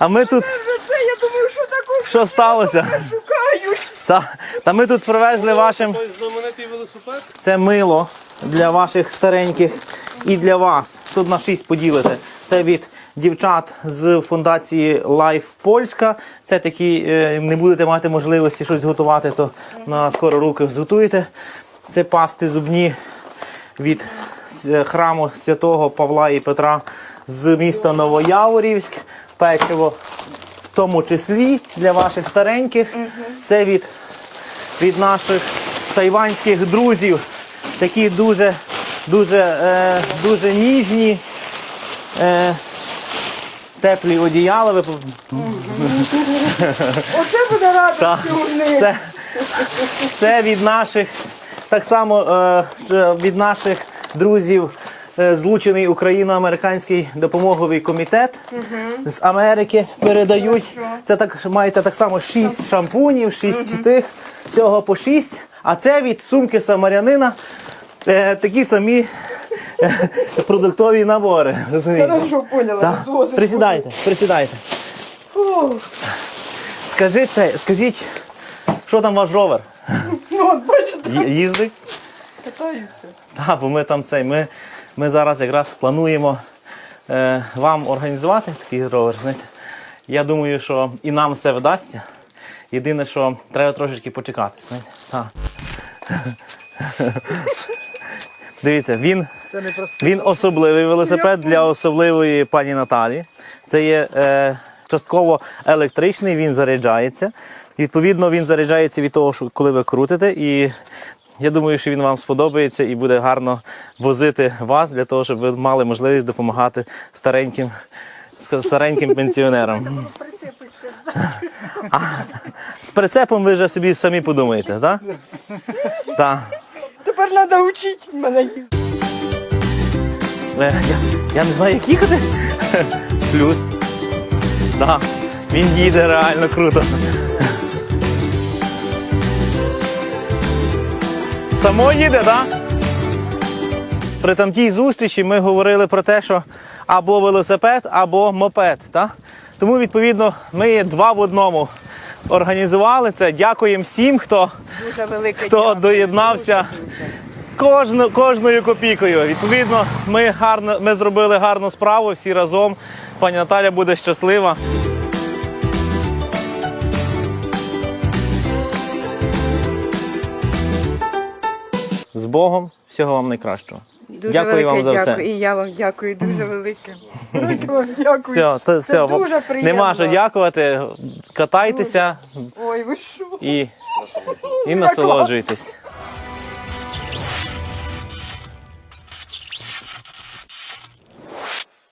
А ми тут це, я думаю, що такого що сталося? шукають. Та, та ми тут привезли вашим. Той знаменитий велосипед. Це мило для ваших стареньких і для вас. Тут на 6 поділите. Це від дівчат з фундації Life Польська. Це такі, е, не будете мати можливості щось готувати, то на скоро руки зготуєте. Це пасти зубні від с- храму святого Павла і Петра з міста Новояворівськ. Печиво в тому числі для ваших стареньких. Це від від наших тайванських друзів. Такі дуже, дуже, е, дуже ніжні, е, теплі одіяла. Ви Оце буде радості у. Це, це від наших, так само е, від наших друзів. Е, Злучений Україно-американський допомоговий комітет з Америки передають. Це так маєте так само шість шампунів, шість тих, всього по шість. А це від сумки самарянина е, такі самі е, продуктові набори. Розумієте? Хорошо, поняла. Присідайте, присідайте. Скажіть це, скажіть, що там ваш ровер? Ну, от бачите, Їздить? катаюся. Так, бо ми там цей. Ми, ми зараз якраз плануємо е, вам організувати такий ровер. Знаєте. Я думаю, що і нам все вдасться. Єдине, що треба трошечки почекати. Знаєте. Так. Дивіться, він, Це не просто. він особливий велосипед для особливої пані Наталі. Це є е, частково електричний, він заряджається. Відповідно, він заряджається від того, що коли ви крутите. І я думаю, що він вам сподобається і буде гарно возити вас для того, щоб ви мали можливість допомагати стареньким, стареньким пенсіонерам. А, з прицепом ви вже собі самі подумаєте, так? Так. Тепер треба вчити мене їздити. Е, Я, я не знаю, як їхати. Плюс. Так, він їде реально круто. Само їде, так? При тамтій зустрічі ми говорили про те, що або велосипед, або мопед. Так? Тому, відповідно, ми два в одному організували це. Дякуємо всім, хто Дуже хто доєднався кожну, кожною копійкою. Відповідно, ми гарно ми зробили гарну справу всі разом. Пані Наталя буде щаслива. Богом, всього вам найкращого. Дуже Дякую вам велике дякую. все. І я вам дякую, дуже велике. Велике вам дякую. Все, то, Це все. дуже приємно. Нема що дякувати. Катайтеся Ой, ви що? і, і насолоджуйтесь.